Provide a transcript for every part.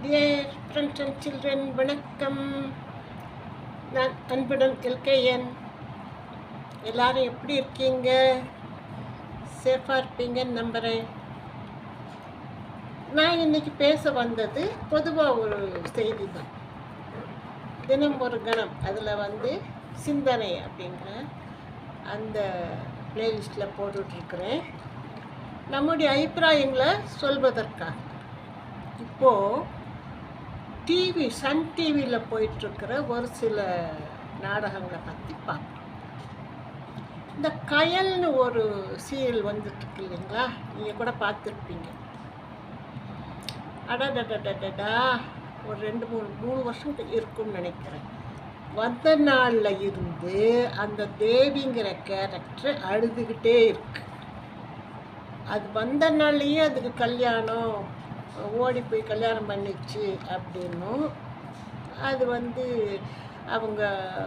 Dear friends and children வணக்கம். நான் அன்புடன் கெல்கையன் எல்லாரும் எப்படி இருக்கீங்க? சேஃபாக இருப்பீங்கன்னு நம்புகிறேன் நான் இன்னைக்கு பேச வந்தது பொதுவாக ஒரு செய்தி தான் தினம் ஒரு கணம் அதில் வந்து சிந்தனை அப்படிங்கிற அந்த பிளேலிஸ்ட்டில் போட்டுட்ருக்குறேன். நம்முடைய அபிப்பிராயங்களை சொல்வதற்காக. இப்போது டிவி சன் டிவியில் போயிட்டுருக்கிற ஒரு சில நாடகங்களை பற்றி பார்ப்போம். இந்த கயல்னு ஒரு சீரியல் வந்துட்டுருக்கு இல்லைங்களா? நீங்கள் கூட பார்த்துருப்பீங்க. அடடடடடா ஒரு ரெண்டு மூணு மூணு வருஷம் இருக்கும்னு நினைக்கிறேன். வந்த நாளில் இருந்து அந்த தேவிங்கிற கேரக்டர் அழுதுகிட்டே இருக்கு. அது வந்த நாள்லேயே அதுக்கு கல்யாணம் ஓடி போய் கல்யாணம் பண்ணிச்சு அப்படின்னும். அது வந்து அவங்க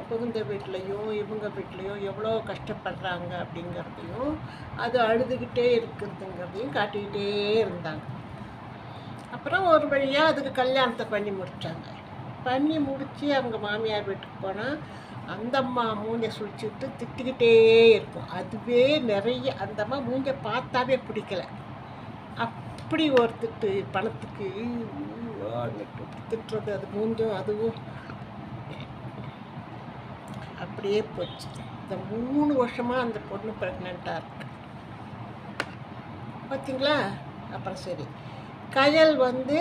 புகுந்த வீட்லேயும் இவங்க வீட்லேயும் எவ்வளோ கஷ்டப்படுறாங்க அப்படிங்கிறதையும் அது அழுதுகிட்டே இருக்குதுங்கிறதையும் காட்டிக்கிட்டே இருந்தாங்க. அப்புறம் ஒரு வழியாக அதுக்கு கல்யாணத்தை பண்ணி முடித்தாங்க பண்ணி முடித்து அவங்க மாமியார் வீட்டுக்கு போனால் அந்த அம்மா மூஞ்சை சுழிச்சுட்டு திட்டிக்கிட்டே இருக்கும். அதுவே நிறைய அந்த அம்மா மூஞ்சை பார்த்தாவே பிடிக்கல. அப் அப்படி ஒரு திட்டு பணத்துக்கு திட்டுறது அது மூஞ்சும் அதுவும் அப்படியே போச்சு. இந்த மூணு வருஷமாக அந்த பொண்ணு ப்ரெக்னெண்ட்டாக இருக்கு. பார்த்தீங்களா அப்புறம் சரி. கயல் வந்து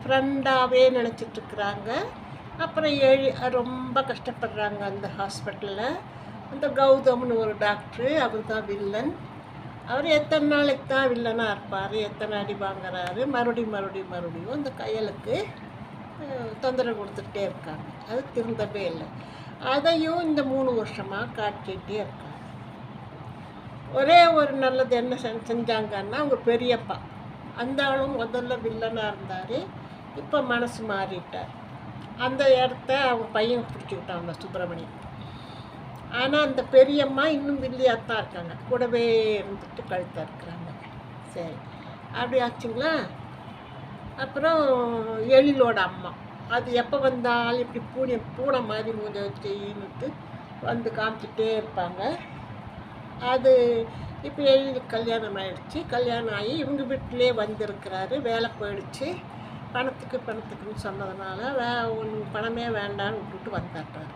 ஃப்ரெண்டாகவே நினச்சிட்ருக்குறாங்க அப்புறம் ஏழு ரொம்ப கஷ்டப்படுறாங்க அந்த ஹாஸ்பிட்டலில் அந்த கௌதம்னு ஒரு டாக்டரு அவர் தான் வில்லன் அவர் எத்தனை நாளைக்கு தான் வில்லனாக இருப்பார் எத்தனை அடி வாங்குறாரு மறுபடியும் மறுபடியும் மறுபடியும் அந்த கையலுக்கு தொந்தரவு கொடுத்துட்டே இருக்காங்க. அது திருந்தவே இல்லை. அதையும் இந்த மூணு வருஷமாக காட்டிகிட்டே இருக்காங்க. ஒரே ஒரு நல்லது என்ன செஞ்சாங்கன்னா அவங்க பெரியப்பா. அந்த ஆளும் முதல்ல வில்லனாக இருந்தார் இப்போ மனசு மாறிட்டார். அந்த இடத்த அவங்க பையன் பிடிச்சிக்கிட்டான் அந்த சுப்பிரமணியன். ஆனால் அந்த பெரியம்மா இன்னும் வில்லியாக தான் இருக்காங்க. கூடவே இருந்துட்டு கழுத்தாக இருக்கிறாங்க. சரி. அப்படி ஆச்சுங்களா? அப்புறம் எழிலோட அம்மா. அது எப்போ வந்தாலும் இப்படி பூனை பூனை மாதிரி மூஞ்ச வச்சுன்னுட்டு வந்து காமிச்சிட்டே இருப்பாங்க. அது இப்போ எழில் கல்யாணம் ஆயிடுச்சு. கல்யாணம் ஆகி இவங்க வீட்டிலே வந்திருக்கிறாரு. வேலை போயிடுச்சு. பணத்துக்கு பணத்துக்குன்னு சொன்னதுனால வே ஒன்று பணமே வேண்டான்னு விட்டுட்டு வந்தாட்டார்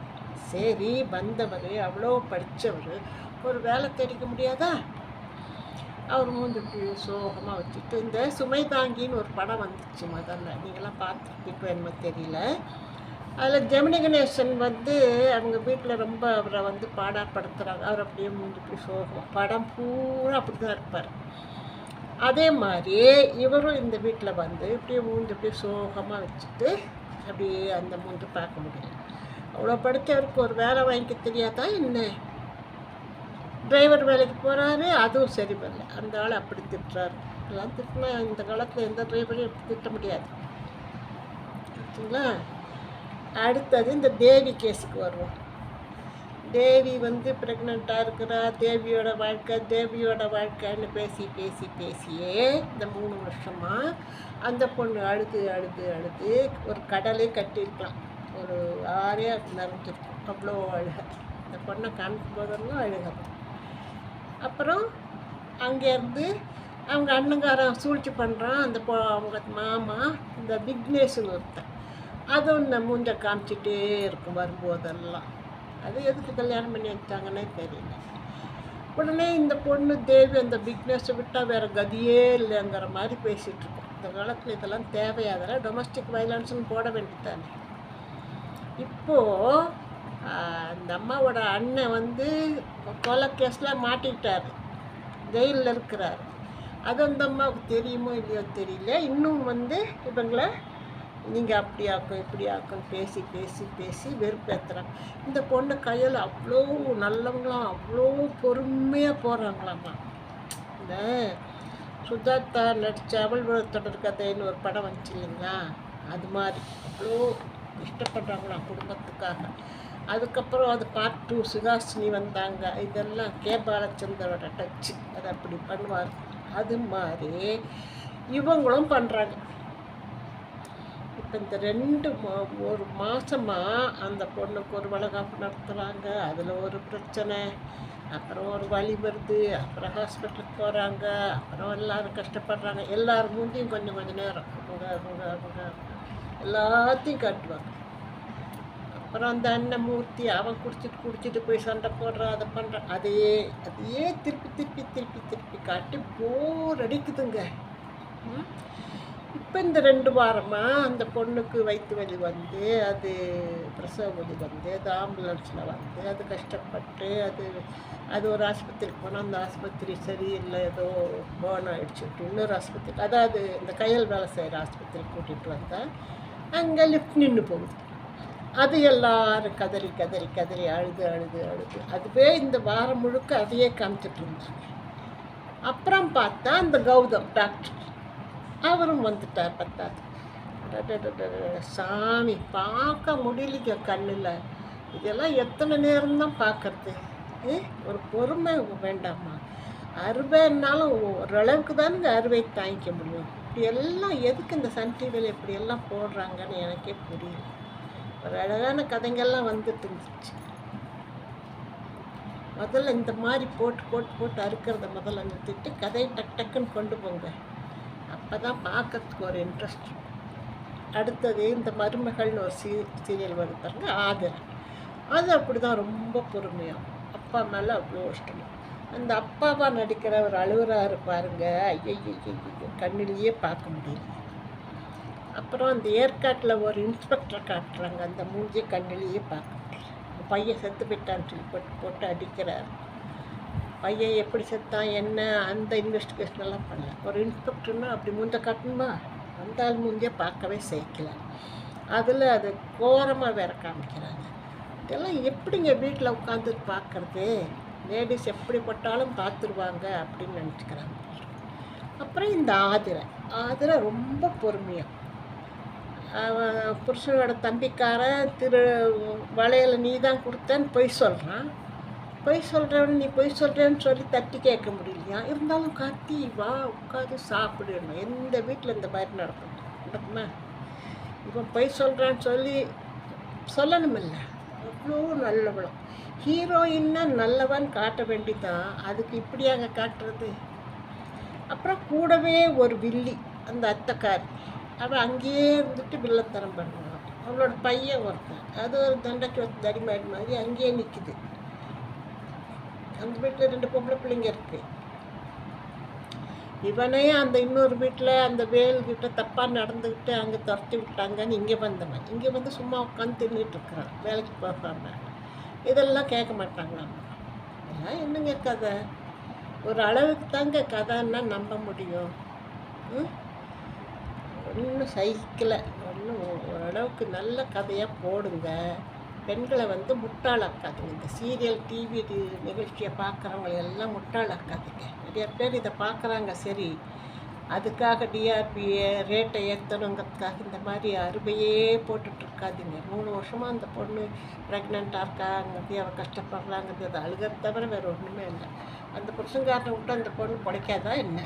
சரி வந்தவர் அவ்வளோ படித்தவர் ஒரு வேலை தேடிக்க முடியாதா? அவர் மூஞ்சி சோகமாக வச்சுட்டு இந்த சுமை தாங்கின்னு ஒரு படம் வந்துச்சு முதல்ல. நீங்களாம் பார்த்துருப்பீங்க என்னமோ தெரியல. அதில் ஜெமினி கணேசன் வந்து அவங்க வீட்டில் ரொம்ப அவரை வந்து பாடாப்படுத்துகிறாங்க அவர் அப்படியே மூந்துட்டு இப்படி சோகம். படம் பூரா அப்படி தான் இருப்பார். அதே மாதிரி இவரும் இந்த வீட்டில் வந்து இப்படியே மூந்து இப்படியே சோகமாக வச்சுட்டு அப்படியே அந்த மூன்று பார்க்க முடியல. அவ்வளோ படித்தவருக்கு ஒரு வேலை வாங்கிக்க தெரியாதா என்ன? டிரைவர் வேலைக்கு போகிறாரு அதுவும் சரி பண்ணல. அந்த ஆள் அப்படி திட்டுறாரு. எல்லாம் திட்டினா இந்த காலத்தில் எந்த டிரைவரையும் திட்ட முடியாது. ஓகேங்களா அடுத்தது இந்த தேவி கேஸுக்கு வருவோம். தேவி வந்து ப்ரெக்னெண்ட்டாக இருக்கிறா. தேவியோட வாழ்க்கை தேவியோட வாழ்க்கைன்னு பேசி பேசி பேசியே இந்த மூணு வருஷமாக அந்த பொண்ணு அழுது அழுது அழுது ஒரு கடலே கட்டியிருக்கலாம். ஒரு ஆறே நிறைஞ்சிருக்கும் அவ்வளோ அழுக. இந்த பொண்ணை காமிக்கும் போதெல்லாம் அழுக. அப்புறம் அங்கேருந்து அவங்க அண்ணங்காரன் சூழ்ச்சி பண்ணுறான் அந்த பொ அவங்க மாமா இந்த விக்னேஷன் ஒருத்தன். அதுவும் இந்த மூஞ்ச காமிச்சிட்டே இருக்கும் வரும்போதெல்லாம். அது எதுக்கு கல்யாணம் பண்ணி வச்சாங்கன்னே தெரியல. உடனே இந்த பொண்ணு தேவி அந்த பிக்னஸை விட்டால் வேறு கதியே இல்லைங்கிற மாதிரி பேசிகிட்ருக்கோம் இந்த காலத்தில் இதெல்லாம் தேவையாகிற டொமஸ்டிக் வைலன்ஸ்னு போட வேண்டியதானே இப்போது அந்த அம்மாவோட அண்ணன் வந்து கொலை கேஸில் மாட்டிக்கிட்டார். ஜெயிலில் இருக்கிறார். அது அந்த அம்மாவுக்கு தெரியுமோ இல்லையோ தெரியல. இன்னும் வந்து இவங்களை நீங்கள் அப்படி ஆக்கும் இப்படி ஆக்கும் பேசி பேசி பேசி வெறுப்பேற்றுறாங்க இந்த பொண்ணு கையில் அவ்வளோ நல்லவங்களாம் அவ்வளோ பொறுமையாக போகிறாங்களாம்மா இந்த சுஜாதா நடித்த அவள் தொடர் கதைன்னு ஒரு படம் வந்துச்சு இல்லைங்களா? அது மாதிரி. அவ்வளோ இஷ்டப்படுறாங்களாம் குடும்பத்துக்காக. அதுக்கப்புறம் அது பார்ட் டூ சுகாசினி வந்தாங்க. இதெல்லாம் கே. பாலச்சந்தரோட டச்சு அதை அப்படி பண்ணுவார் அது மாதிரி இவங்களும் பண்ணுறாங்க இப்போ இந்த ரெண்டு மா ஒரு மாதமாக அந்த பொண்ணுக்கு ஒரு வளகாப்பு நடத்துகிறாங்க அதில் ஒரு பிரச்சனை. அப்புறம் ஒரு வழி வருது. அப்புறம் ஹாஸ்பிட்டலுக்கு போகிறாங்க அப்புறம் எல்லோரும் கஷ்டப்படுறாங்க. எல்லோரும் மூஞ்சியும் கொஞ்சம் கொஞ்சம் நேரம். அவங்க அவங்க அவங்க எல்லாத்தையும் காட்டுவாங்க. அப்புறம் அந்த அண்ணன் மூர்த்தி அவன் குடிச்சிட்டு குடிச்சிட்டு போய் சண்டை போடுறான் அதை பண்ணுறான் அதையே அதையே திருப்பி திருப்பி திருப்பி திருப்பி காட்டி போர் அடிக்குதுங்க. இப்போ இந்த ரெண்டு வாரமாக அந்த பொண்ணுக்கு வயிற்று வலி வந்து அது பிரசவ வலி வந்து அது ஆம்புலன்ஸில் வந்து அது கஷ்டப்பட்டு அது அது ஒரு ஆஸ்பத்திரிக்கு போனால் அந்த ஆஸ்பத்திரி சரியில்லை ஏதோ பேர்ன் ஆகிடுச்சு இன்னொரு ஆஸ்பத்திரி அதாவது இந்த கையல் வேலை செய்கிற ஆஸ்பத்திரிக்கு கூட்டிகிட்டு வந்தால் அங்கே லிஃப்ட் நின்று போகுது. அது எல்லாரும் கதறி கதறி கதறி அழுது அழுது அழுது. அதுவே இந்த வாரம் முழுக்க அதையே காமிச்சிட்டு இருந்தாங்க. அப்புறம் பார்த்தா அந்த கௌதம் டாக்டர் அவரும் வந்துட்டார் பத்தாது சாமி பார்க்க முடியலைங்க கண்ணில். இதெல்லாம் எத்தனை நேரம்தான் பார்க்கறது? ஏ, ஒரு பொறுமை வேண்டாமா? அறுவைன்னாலும் ஓரளவுக்கு தானுங்க அறுவை தாங்கிக்க முடியும். இப்படி எல்லாம் எதுக்கு இந்த சன் டிவியில் இப்படி எல்லாம் போடுறாங்கன்னு எனக்கே புரியல. ஒரு அழகான கதைங்கள்லாம் வந்துட்டு இருந்துச்சு. முதல்ல இந்த மாதிரி போட்டு போட்டு போட்டு அறுக்கிறத முதல்ல நிறுத்திட்டு கதையை டக் டக்குன்னு கொண்டு போங்க. அப்போ தான் பார்க்கறதுக்கு ஒரு இன்ட்ரெஸ்ட் அடுத்தது இந்த மருமகள்னு ஒரு சீ சீரியல் வருது பாருங்க ஆதர் அது அப்படி தான் ரொம்ப பொறுமையாக அப்பா மேலே அவ்வளோ இஷ்டமாக அந்த அப்பாவாக நடிக்கிற ஒரு அழுவராரு பாருங்க. ஐயோ கண்ணிலேயே பார்க்க முடியல அப்புறம் அந்த ஏற்காட்டில் ஒரு இன்ஸ்பெக்டர் காட்டுறாங்க அந்த மூஞ்சி கண்ணிலேயே பார்க்க முடியல பையன் செத்து போயிட்டான்னு சொல்லி போட்டு போட்டு அடிக்கிறார் பையன் எப்படி செத்தான் என்ன அந்த இன்வெஸ்டிகேஷன் எல்லாம் பண்ணல ஒரு இன்ஸ்பெக்டர்னா அப்படி மூஞ்ச காட்டணுமா அந்த ஆள் பார்க்கவே சேர்க்கல அதில் அது கோரமாக வேற காமிக்கிறாங்க இதெல்லாம் எப்படிங்க வீட்டில் உட்காந்து பார்க்குறது லேடிஸ் எப்படிப்பட்டாலும் பார்த்துருவாங்க அப்படின்னு நினச்சிக்கிறாங்க. அப்புறம் இந்த ஆதிரை. ஆதிரை ரொம்ப பொறுமையாக அவன் புருஷனோட தம்பிக்காரன் திரு வளையல நீ தான் கொடுத்தேன்னு பொய் சொல்கிறான் பொய் சொல்கிறவன் நீ பொய் சொல்கிறேன்னு சொல்லி தட்டி கேட்க முடியலையா? இருந்தாலும் கத்தி வா உட்காந்து சாப்பிடணும் எந்த வீட்டில் இந்த மாதிரி நடக்கும்? நடக்குமா? இவன் பொய் சொல்கிறான்னு சொல்லி சொல்லணுமில்ல. அவ்வளோ நல்லவளும். ஹீரோயின்னா நல்லவன் காட்ட வேண்டிதான் அதுக்கு இப்படியாங்க காட்டுறது? அப்புறம் கூடவே ஒரு வில்லி அந்த அத்தைக்காரி. அவள் அங்கேயே இருந்துட்டு வில்லத்தனம் பண்ணுவான் அவளோட பையன் ஒருத்தன். அது ஒரு தண்டைக்கு ஒரு தடிமாடி மாதிரி அங்கேயே நிற்குது அந்த வீட்டில் ரெண்டு பொம்பளை பிள்ளைங்க இருக்குது இவனே அந்த இன்னொரு வீட்டில் அந்த வேல்கிட்ட தப்பாக நடந்துக்கிட்டு அங்கே துரத்தி விட்டாங்கன்னு இங்கே வந்தவன். இங்கே வந்து சும்மா உட்காந்து தின்னுட்டு இருக்கிறான் வேலைக்கு போகாம. இதெல்லாம் கேட்க மாட்டாங்களாம் இதெல்லாம் என்னங்க கதை? ஒரு அளவுக்கு தாங்க கதைன்னா நம்ப முடியும். ம்? ஒன்றும் சகிக்கலை. ஒன்றும் ஓரளவுக்கு நல்ல கதையாக போடுங்க. பெண்களை வந்து முட்டாளாக்காதுங்க. இந்த சீரியல் டிவி நிகழ்ச்சியை பார்க்குறவங்க எல்லாம் முட்டாளாக்காதுங்க. நிறைய பேர் இதை பார்க்குறாங்க. சரி அதுக்காக டிஆர்பியை ரேட்டை ஏற்றணுங்கிறதுக்காக இந்த மாதிரி அறுவையே போட்டுட்ருக்காதுங்க. மூணு வருஷமாக அந்த பொண்ணு ப்ரெக்னெண்ட்டாக இருக்காங்கிறது அவள் கஷ்டப்படுறாங்கிறது அது அழுகிறது தவிர வேறு ஒன்றுமே இல்லை. அந்த புருஷங்காரனை விட்டு அந்த பொண்ணு பிழைக்காதா என்ன?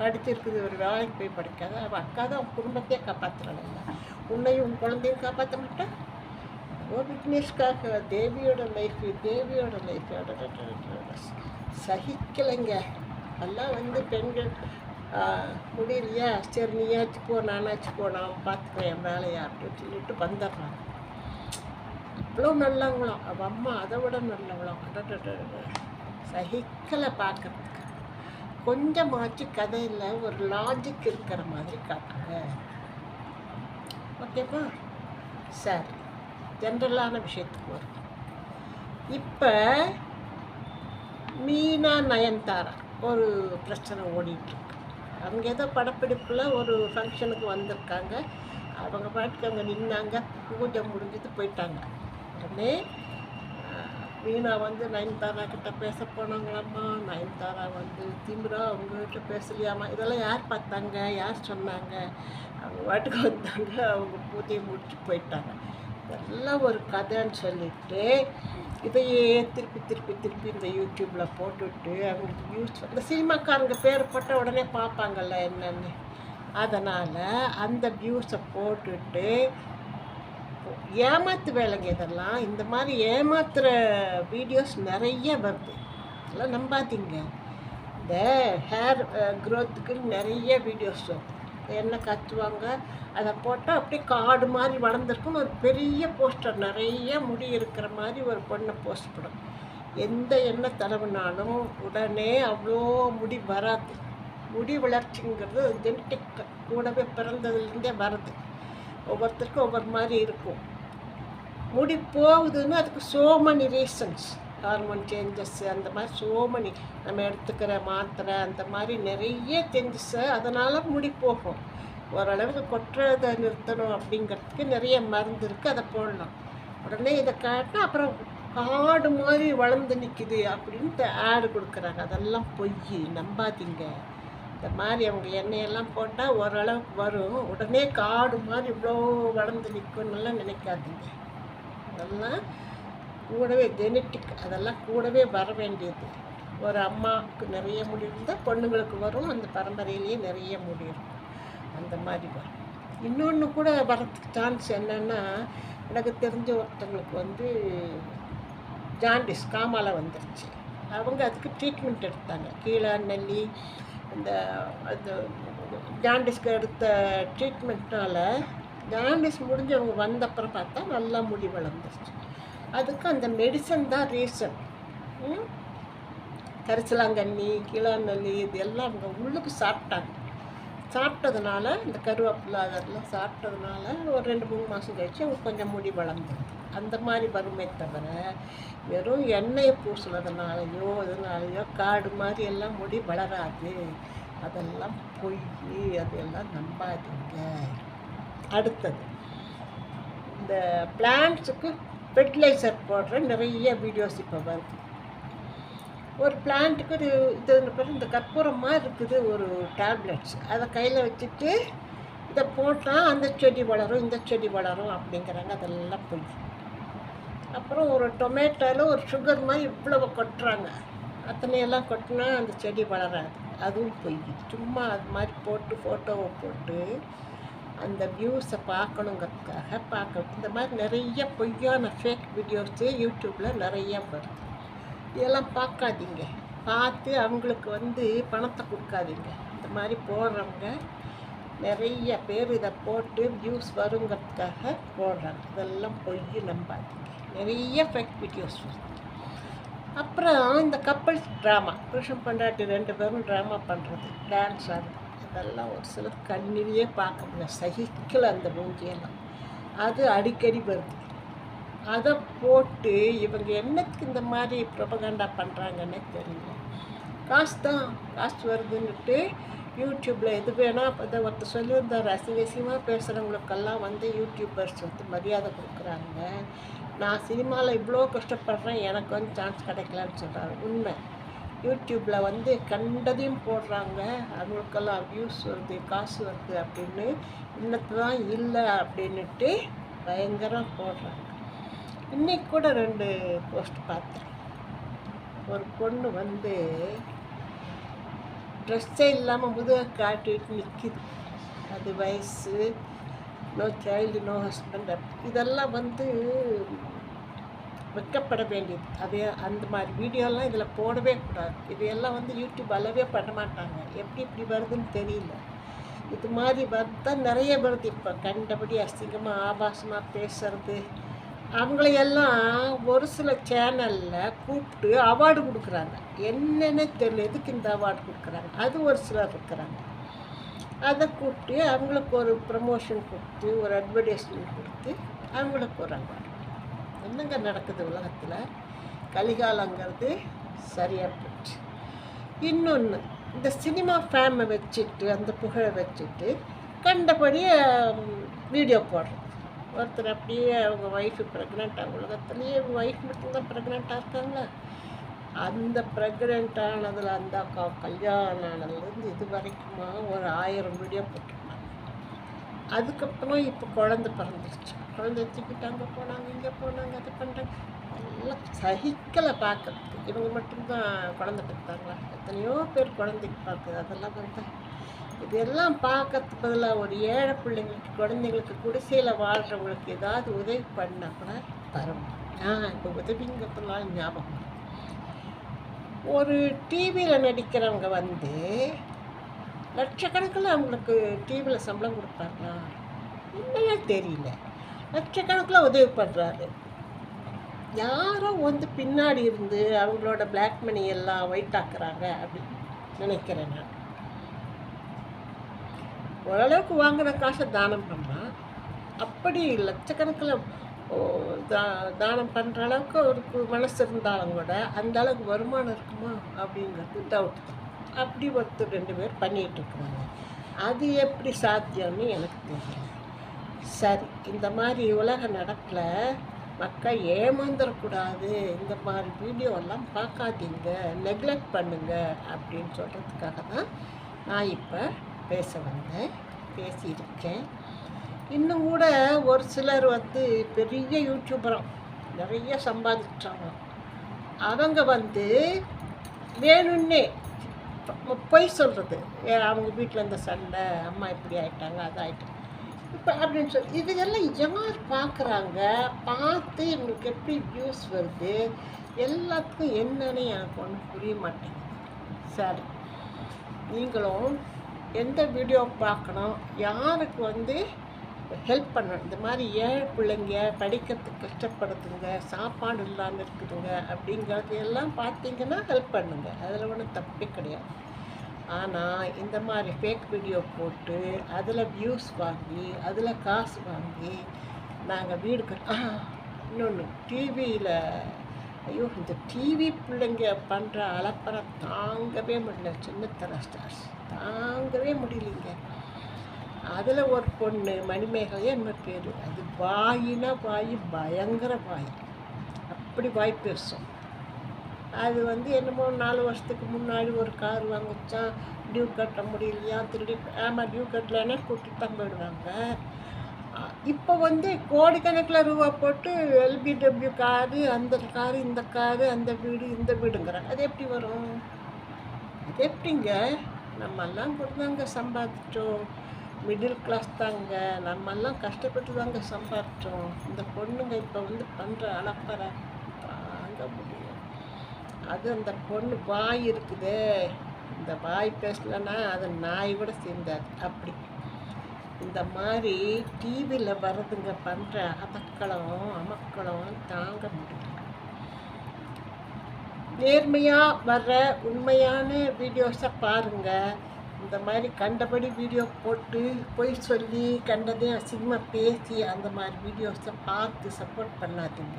படிச்சிருக்குது ஒரு வேலைக்கு போய் படிக்காதா? அவள் அக்கா தான் அவன் குடும்பத்தையே காப்பாற்றுறாங்க உன்னையும் உன் குழந்தையும் காப்பாற்ற மாட்டேன் ஓ விக்னேஷ்காக தேவியோட லைஃப் தேவியோட லைஃப் சகிக்கலைங்க. எல்லாம் வந்து பெண்கள் முடியலையா? சரி நீயாச்சும் போ நானாச்சும் போ நான் பார்த்துக்கிறேன் என் வேலையா அப்படின்னு சொல்லிட்டு வந்துடுறாங்க. அவ்வளோ நல்லவங்களாம். அவள் அம்மா அதை விட நல்லவங்களாம். சகிக்கலை பார்க்கறதுக்கு. கொஞ்சமாச்சு கதையில் ஒரு லாஜிக் இருக்கிற மாதிரி காட்டுங்க. ஓகேவா சரி. ஜென்ரலான விஷயத்துக்கு வரும். இப்போ மீனா நயன்தாரா ஒரு பிரச்சனை ஓடிட்டுருக்கு. அவங்க ஏதோ படப்பிடிப்பில் ஒரு ஃபங்க்ஷனுக்கு வந்திருக்காங்க. அவங்க பாட்டுக்கு அங்கே நின்னாங்க. பூஜை முடிஞ்சது போயிட்டாங்க. உடனே மீனா வந்து நயன்தாரா கிட்ட பேச போனாங்களாம்மா. நயன்தாரா வந்து திமிரா அவங்ககிட்ட பேசலையாமா இதெல்லாம் யார் பார்த்தாங்க? யார் சொன்னாங்க? அவங்க பாட்டுக்கு வந்தாங்க. அவங்க பூஜையை முடிச்சு போயிட்டாங்க. நல்ல ஒரு கதைன்னு சொல்லிட்டு இதையே திருப்பி திருப்பி திருப்பி இந்த யூடியூப்பில் போட்டுவிட்டு அவங்களுக்கு யூஸ் இந்த சினிமாக்காரங்க பேர் போட்ட உடனே பார்ப்பாங்கள்ல என்னென்னு. அதனால் அந்த வியூஸை போட்டுட்டு ஏமாத்து வேலைங்க இதெல்லாம். இந்த மாதிரி ஏமாத்துகிற வீடியோஸ் நிறைய வருது. அதெல்லாம் நம்பாதீங்க. இந்த ஹேர் க்ரோத்துக்கு நிறைய வீடியோஸ் வரும் எண்ணெய் காய்ச்சுவாங்க. அதை போட்டால் அப்படியே காடு மாதிரி வளர்ந்துருக்குன்னு ஒரு பெரிய போஸ்டர் நிறைய முடி இருக்கிற மாதிரி ஒரு பொண்ணை போஸ்ட் படும். எந்த எண்ணெய் தடவினாலும் உடனே அவ்வளோ முடி வராது. முடி வளர்ச்சிங்கிறது ஜெனட்டிக் கூடவே பிறந்ததுலேருந்தே வருது ஒவ்வொருத்தருக்கும் ஒவ்வொரு மாதிரி இருக்கும். முடி போகுதுன்னா அதுக்கு so many reasons hormone changes அந்த மாதிரி சோமனி நம்ம எடுத்துக்கிற மாத்திரை அந்த மாதிரி நிறைய சேஞ்சஸ்ஸு அதனால் முடி போகும். ஓரளவுக்கு கொட்டுறதை நிறுத்தணும் அப்படிங்கிறதுக்கு நிறைய மருந்து இருக்குது அதை போடலாம். உடனே இதை காட்டினா அப்புறம் காடு மாதிரி வளர்ந்து நிற்கிது அப்படின்ட்டு ஆடு கொடுக்குறாங்க. அதெல்லாம் பொய் நம்பாதீங்க. இந்த மாதிரி அவங்க எண்ணெயெல்லாம் போட்டால் ஓரளவுக்கு வரும். உடனே காடு மாதிரி இவ்வளோ வளர்ந்து நிற்கும்னுலாம் நினைக்காதீங்க. அதெல்லாம் கூடவே ஜெனட்டிக் அதெல்லாம் கூடவே வர வேண்டியது. ஒரு அம்மாவுக்கு நிறைய முடி இருந்தால் பொண்ணுங்களுக்கு வரும் அந்த பரம்பரையிலேயே நிறைய முடி இருக்கும். அந்த மாதிரி வரும். இன்னொன்று கூட வரதுக்கு சான்ஸ் என்னென்னா எனக்கு தெரிஞ்ச ஒருத்தவங்களுக்கு வந்து ஜாண்டிஸ் காமால வந்துருச்சு. அவங்க அதுக்கு ட்ரீட்மெண்ட் எடுத்தாங்க. கீழே நெல்லி இந்த அந்த ஜாண்டிஸ்க்கு எடுத்த ட்ரீட்மெண்ட்னால ஜாண்டிஸ் முடிஞ்சு அவங்க பார்த்தா நல்லா முடி வளர்ந்துருச்சு. அதுக்கு அந்த மெடிசன் தான் ரீசன் கரிசலாங்கண்ணி கிளாநெல்லி இது எல்லாம் அவங்க உள்ளுக்கு சாப்பிட்டாங்க. சாப்பிட்டதுனால இந்த கருவேப்பிலை அதெல்லாம் சாப்பிட்டதுனால ஒரு ரெண்டு மூணு மாதம் கழிச்சு அவங்க கொஞ்சம் முடி வளர்ந்தது. அந்த மாதிரி வருமே தவிர வெறும் எண்ணெயை பூசுனதுனாலையோ இதனாலையோ காடு மாதிரி எல்லாம் முடி வளராது. அதெல்லாம் பொய் அதெல்லாம் நம்பாதீங்க. அடுத்தது இந்த பிளான்ட்ஸுக்கு ஃபெர்டிலைசர் போடுற நிறைய வீடியோஸ் இப்போ வருது. ஒரு பிளான்ட்டுக்கு ஒரு இது பேர் இந்த கற்பூரம் மாதிரி இருக்குது ஒரு டேப்லெட்ஸ் அதை கையில் வச்சுட்டு இதை போட்டால் அந்த செடி வளரும் இந்த செடி வளரும் அப்படிங்கிறாங்க. அதெல்லாம் போய் அப்புறம் ஒரு டொமேட்டோவில் ஒரு சுகர் மாதிரி இவ்வளவு கொட்டுறாங்க. அத்தனையெல்லாம் கொட்டினா அந்த செடி வளராது. அதுவும் போய் சும்மா அது மாதிரி போட்டு ஃபோட்டோவை போட்டு அந்த வியூஸை பார்க்கணுங்கிறதுக்காக பார்க்க இந்த மாதிரி நிறைய பொய்யான ஃபேக் வீடியோஸு யூடியூப்பில் நிறைய வருது இதெல்லாம் பார்க்காதீங்க. பார்த்து அவங்களுக்கு வந்து பணத்தை கொடுக்காதீங்க. இந்த மாதிரி போடுறவங்க நிறைய பேர் இதை போட்டு வியூஸ் வருங்கிறதுக்காக போடுறாங்க. இதெல்லாம் பொய் நம்பாதீங்க. நிறைய ஃபேக் வீடியோஸ் வருது அப்புறம் இந்த கப்பல்ஸ் ட்ராமா புருஷன் பண்டாட்டி ரெண்டு பேரும் ட்ராமா பண்ணுறது டான்ஸ் ஆடுறது. அதெல்லாம் ஒரு சிலர் கண்ணிலேயே பார்க்க முடியல சகிக்கல அந்த மூஞ்சியெல்லாம். அது அடிக்கடி வருது. அதை போட்டு இவங்க என்னத்துக்கு இந்த மாதிரி ப்ரொபகண்டா பண்ணுறாங்கன்னே தெரியல. காசு தான் காசு வருதுன்னுட்டு யூடியூப்பில் எது வேணால் அதை ஒருத்தர் சொல்லியிருந்தார். அசிங்க அசிங்கமாக பேசுகிறவங்களுக்கெல்லாம் வந்து யூடியூபர்ஸ் வந்து மரியாதை கொடுக்குறாங்க. நான் சினிமாவில் இவ்வளோ கஷ்டப்படுறேன் எனக்கு வந்து சான்ஸ் கிடைக்கலன்னு சொல்கிறாரு உண்மை. யூடியூப்பில் வந்து கண்டதையும் போடுறாங்க. அவங்களுக்கெல்லாம் வியூஸ் வருது காசு வருது அப்படின்னு. இன்னத்து தான் இல்லை அப்படின்னுட்டு பயங்கரம் போடுறாங்க. இன்னைக்கு கூட ரெண்டு போஸ்ட் பார்த்தேன் ஒரு பொண்ணு வந்து ட்ரெஸ்ஸே இல்லாமல் முதுக காட்டிட்டு நிற்கிது அது வயசு நோ சைல்டு நோ ஹஸ்பண்ட் இதெல்லாம் வந்து வைக்கப்பட வேண்டியது. அது அந்த மாதிரி வீடியோலாம் இதில் போடவே கூடாது. இதையெல்லாம் வந்து யூடியூப் அளவே பண்ண மாட்டாங்க. எப்படி இப்படி வருதுன்னு தெரியல. இது மாதிரி வந்தால் நிறைய வருது இப்போ கண்டபடி அசிங்கமாக ஆபாசமாக பேசுறது. அவங்களையெல்லாம் ஒரு சில சேனலில் கூப்பிட்டு அவார்டு கொடுக்குறாங்க. என்னென்ன தெரியல. எதுக்கு இந்த அவார்டு கொடுக்குறாங்க? அது ஒரு சிலர் இருக்கிறாங்க. அதை கூப்பிட்டு அவங்களுக்கு ஒரு ப்ரமோஷன் கொடுத்து ஒரு அட்வர்டைஸ்மெண்ட் கொடுத்து அவங்களுக்கு ஒரு அவார்டு என்னங்க நடக்குது உலகத்தில்? கலிகாலங்கிறது சரியாக போச்சு இன்னொன்று இந்த சினிமா ஃபேமை வச்சுட்டு அந்த புகழை வச்சுட்டு கண்டபடியே வீடியோ போடுறோம். ஒருத்தர் அப்படியே அவங்க ஒய்ஃபு ப்ரெக்னெண்ட்டாக உலகத்துலேயே ஒய்ஃப் மட்டும்தான் ப்ரெக்னெண்ட்டாக இருக்காங்க அந்த ப்ரெக்னெண்ட் ஆனதில் அந்த கல்யாணம் ஆனதுலேருந்து இது வரைக்குமா ஒரு ஆயிரம் வீடியோ போட்டு அதுக்கப்புறம் இப்போ குழந்தை பிறந்துருச்சு. குழந்தை தூக்கிட்டு அங்கே போனாங்க இங்கே போனாங்க அது பண்ணுறாங்க எல்லாம் சகிக்கலை பார்க்கறதுக்கு. இவங்க மட்டும்தான் குழந்தை பெற்றாங்களா? எத்தனையோ பேர் குழந்தைக்கு பார்க்குது. அதெல்லாம் வந்து இதெல்லாம் பார்க்கறதுக்கு பதிலாக ஒரு ஏழை பிள்ளைங்களுக்கு குழந்தைங்களுக்கு குடிசையில் வாழ்கிறவங்களுக்கு ஏதாவது உதவி பண்ணால் கூட பரவாயில்ல ஆ இப்போ உதவிங்கிறதுனால ஞாபகம் ஒரு டிவியில் நடிக்கிறவங்க வந்து லட்சக்கணக்கில் அவங்களுக்கு டிவியில் சம்பளம் கொடுப்பாருனா என்னையே தெரியல. லட்சக்கணக்கில் உதவி பண்ணுறாரு யாரோ வந்து பின்னாடி இருந்து அவங்களோட பிளாக் மணி எல்லாம் ஒயிட் ஆக்குறாங்க அப்படின்னு நினைக்கிறேன் நான். ஓரளவுக்கு வாங்கின காசை தானம் பண்ணால் அப்படி லட்சக்கணக்கில் தானம் பண்ணுற அளவுக்கு ஒரு மனசு இருந்தாலும் கூட அந்த அளவுக்கு வருமானம் இருக்குமா அப்படிங்கிறது டவுட் தான். அப்படி ஒருத்தர் ரெண்டு பேர் பண்ணிகிட்டு இருக்கிறாங்க அது எப்படி சாத்தியம்னு எனக்கு தெரியல. சரி இந்த மாதிரி உலக நடப்பில் மக்கள் ஏமாந்துடக்கூடாது இந்த மாதிரி வீடியோவெல்லாம் பார்க்காதீங்க. நெக்லெக்ட் பண்ணுங்க அப்படின்னு சொல்கிறதுக்காக தான் நான் இப்போ பேச வந்தேன். பேசியிருக்கேன். இன்னும் கூட ஒரு சிலர் வந்து பெரிய யூடியூபரம் நிறைய சம்பாதிச்சாங்க அவங்க வந்து வேணும்னே அர்த்தம். பொய் சொல்கிறது அவங்க வீட்டில் இருந்த சண்டை அம்மா இப்படி ஆகிட்டாங்க அது ஆகிட்டாங்க இப்போ அப்படின்னு சொல்லி இதெல்லாம் யார் பார்க்குறாங்க பார்த்து இவங்களுக்கு எப்படி வியூஸ் வருது? எல்லாத்துக்கும் என்னன்னு எனக்கு ஒன்றும் புரிய மாட்டேங்குது. சரி. நீங்களும் எந்த வீடியோ பார்க்கணும்? யாருக்கு வந்து ஹெல்ப் பண்ணணும். இந்த மாதிரி ஏழை பிள்ளைங்க படிக்கிறதுக்கு கஷ்டப்படுதுங்க சாப்பாடு இல்லாமல் இருக்குதுங்க அப்படிங்கிறது எல்லாம் பார்த்தீங்கன்னா ஹெல்ப் பண்ணுங்க. அதில் ஒன்றும் தப்பே கிடையாது. ஆனால் இந்த மாதிரி ஃபேக் வீடியோ போட்டு அதில் வியூஸ் வாங்கி அதில் காசு வாங்கி நாங்கள் வீடு கட் ஆ இன்னொன்று டிவியில் ஐயோ இந்த டிவி பிள்ளைங்க பண்ணுற அலப்பறை தாங்கவே முடியல. சின்னத்தர ஸ்டார்ஸ் தாங்கவே முடியலைங்க. அதில் ஒரு பொண்ணு மணிமேகலையே என்ன பேர். அது வாயினா வாய் பயங்கர வாய். அப்படி வாய் பேசும். அது வந்து என்னமோ நாலு வருஷத்துக்கு முன்னாடி ஒரு கார் வாங்கிச்சான் டியூ கட்ட முடியலையா திருடி ஆமாம் டியூ கட்டலைன்னா கூட்டிட்டு தான் போயிடுவாங்க. இப்போ வந்து கோடிக்கணக்கில் ரூபா போட்டு எல்பிடபிள்யூ காரு அந்த காரு இந்த காரு அந்த வீடு இந்த வீடுங்கிறாங்க. அது எப்படி வரும்? அது எப்படிங்க? நம்மெல்லாம் கொடுத்தாங்க சம்பாதிச்சோம். மிடில் கிளாஸ் தாங்க. நம்மெல்லாம் கஷ்டப்பட்டு தாங்க சம்பாதிச்சோம் இந்த பொண்ணுங்க இப்போ வந்து பண்ணுற அளப்பறை தாங்க முடியும் அது அந்த பொண்ணு வாய் இருக்குது. இந்த வாய் பேசலைன்னா அது நாய் கூட சேர்ந்தாது. அப்படி. இந்த மாதிரி டிவியில் வர்றதுங்க பண்ணுற அதக்களம் அமக்களம் தாங்க முடியல. நேர்மையாக வர்ற உண்மையான வீடியோஸை பாருங்கள் இந்த மாதிரி கண்டபடி வீடியோ போட்டு போய் சொல்லி கண்டதே அசிங்கமாக பேசி அந்த மாதிரி வீடியோஸை பார்த்து சப்போர்ட் பண்ணாதீங்க.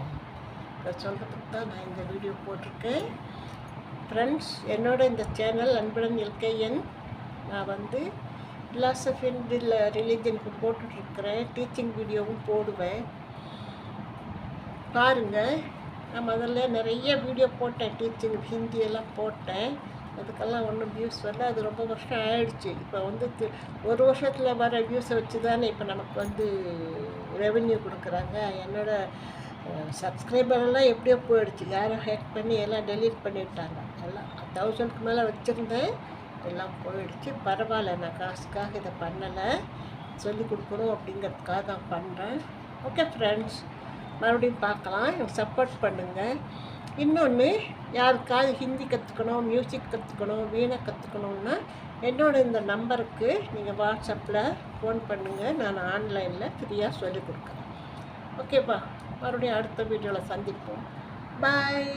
இதை சொல்கிறதுக்கு தான் நான் இந்த வீடியோ போட்டிருக்கேன். ஃப்ரெண்ட்ஸ் என்னோட இந்த சேனல் அன்புடன் எல்கையன் நான் வந்து பிலாசபி இதில் ரிலீஜனுக்கு போட்டுட்ருக்கிறேன். டீச்சிங் வீடியோவும் போடுவேன். பாருங்கள் நான் முதல்ல நிறைய வீடியோ போட்டேன். டீச்சிங் ஹிந்தியெல்லாம் போட்டேன். அதுக்கெல்லாம் ஒன்றும் வியூஸ் வரல. அது ரொம்ப வருஷம் ஆயிடுச்சு. இப்போ வந்து ஒரு வருஷத்தில் வர வியூஸை வச்சு தானே இப்போ நமக்கு வந்து ரெவென்யூ கொடுக்குறாங்க. என்னோடய சப்ஸ்கிரைபரெல்லாம் எப்படியோ போயிடுச்சு. யாரும் ஹேக் பண்ணி எல்லாம் டெலீட் பண்ணிவிட்டாங்க எல்லாம் தௌசண்ட்க்கு மேலே வச்சுருந்தேன். எல்லாம் போயிடுச்சு. பரவாயில்ல. நான் காசுக்காக இதை பண்ணலை. சொல்லி கொடுக்கணும் அப்படிங்கிறதுக்காக தான் பண்ணுறேன் ஓகே ஃப்ரெண்ட்ஸ் மறுபடியும் பார்க்கலாம். சப்போர்ட் பண்ணுங்கள் இன்னொன்று யாருக்காவது ஹிந்தி கற்றுக்கணும் மியூசிக் கற்றுக்கணும் வீணை கற்றுக்கணுன்னா என்னோட இந்த நம்பருக்கு நீங்கள் வாட்ஸ்அப்பில் ஃபோன் பண்ணுங்கள் நான் ஆன்லைனில் ஃப்ரீயாக சொல்லிக் கொடுக்குறேன். ஓகேப்பா மறுபடியும் அடுத்த வீடியோவில் சந்திப்போம். பாய்